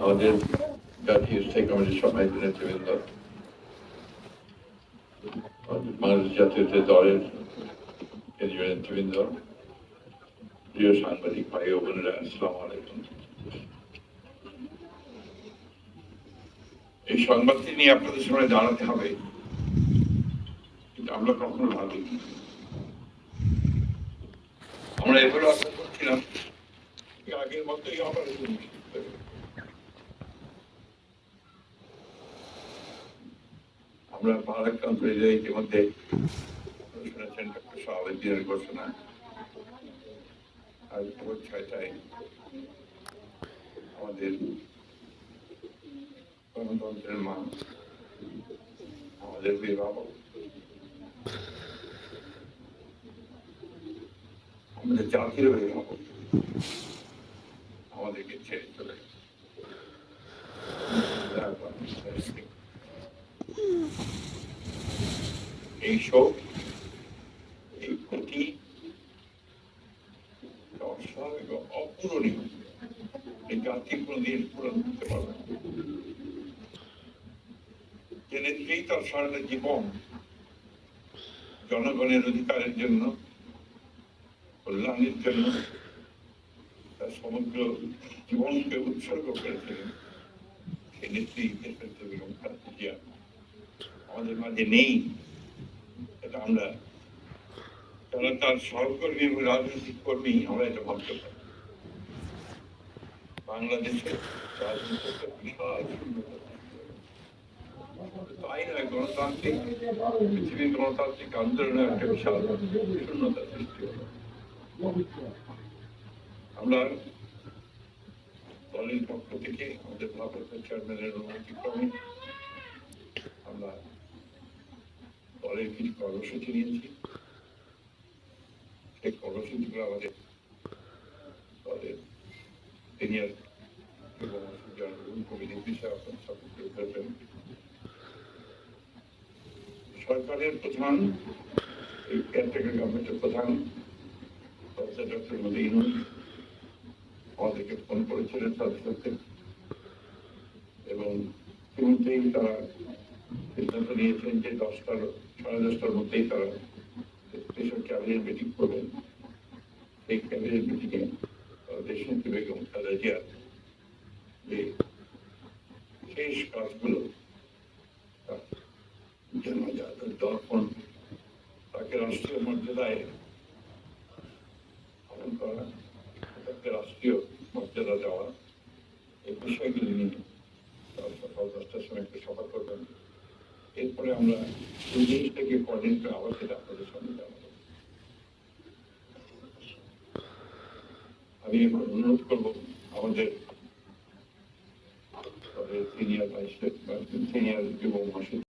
আমাদের জাতীয় স্থায়ী কমিটির সম্মানিত নেতৃবৃন্দ বাংলাদেশ জাতীয় দলের কেন্দ্রীয় নেতৃবৃন্দ প্রিয় সাংবাদিক ভাই ও বোনেরা আসসালামু আলাইকুম এই সংবাদটি নিয়ে আপনাদের সামনে দাঁড়াতে হবে কিন্তু আমরা কখনো ভাবিনি আমরা এভাবে আশা করছিলাম আগের মতোই আবার এই জিনিস হবে। আমরা ভারাক্রান্ত হয়ে যাই ইতিমধ্যে শুনেছেন ডক্টর শাহাবুদ্দিনের ঘোষণা আজ ভোর ছয়টায় আমাদের গণতন্ত্রের মা আমাদের বিভাবক। আমাদের জাতির অভিভাবক আমাদেরকে ছেড়ে চলে এই এই ক্ষতি অস্বাভাবিক অপূরণীয়। এই জাতি কোনদিন পূরণ করতে পারবে না। যে তার সারাটা জীবন, জনগণের অধিকারের জন্য, কল্যাণের জন্য, তার সমগ্র জীবনকে উৎসর্গ করেছিলেন সেই নেত্রী আমাদের মাঝে নেই। আমরা যারা তার সহকর্মী এবং রাজনৈতিক কর্মী, আমরা এটা ভাবতে পারি বাংলাদেশের। তাই নয়, গণতান্ত্রিক, পৃথিবীর গণতান্ত্রিক একটা বিশাল শূন্যতা সৃষ্টি হলো আমরা দলের পক্ষ থেকে আমাদের ভারপ্রাপ্ত চেয়ারম্যানের অনুমতি ক্রমে আমরা দলের কিছু কর্মসূচি নিয়েছি? সেই কর্মসূচিগুলো আমাদের দলের সিনিয়র সরকারের প্রধান কেয়ারটেকার গভর্নমেন্টের প্রধান ডক্টর মোদী আমাদেরকে ফোন করেছিলেন সাথে এবং শুরুতেই তারা সিদ্ধান্ত নিয়েছেন যে দশটার সাড়ে দশটার মধ্যেই তারা স্পেশাল ক্যাবিনেট মিটিং করবেন সেই ক্যাবিনেট মিটিংয়ে দেশমন্ত্রী বেগম খালেদা জিয়া যে শেষ কাজগুলো তার জনজাতের দর্পণ, তাকে রাষ্ট্রীয় মর্যাদায় পালন করা, তাকে রাষ্ট্রীয় মর্যাদা দেওয়া, এই বিষয়গুলি নিয়ে তারা সকাল দশটার সময় একটু সভা করবেন এরপরে আমরা ওই জিনিসটাকে কোঅর্ডিনেট করে আবার সেটা আপনাদের সামনে জানাব আমি এখন অনুরোধ করব আমাদের সিনিয়র ভাইস সিনিয়র যুব মহাসচিব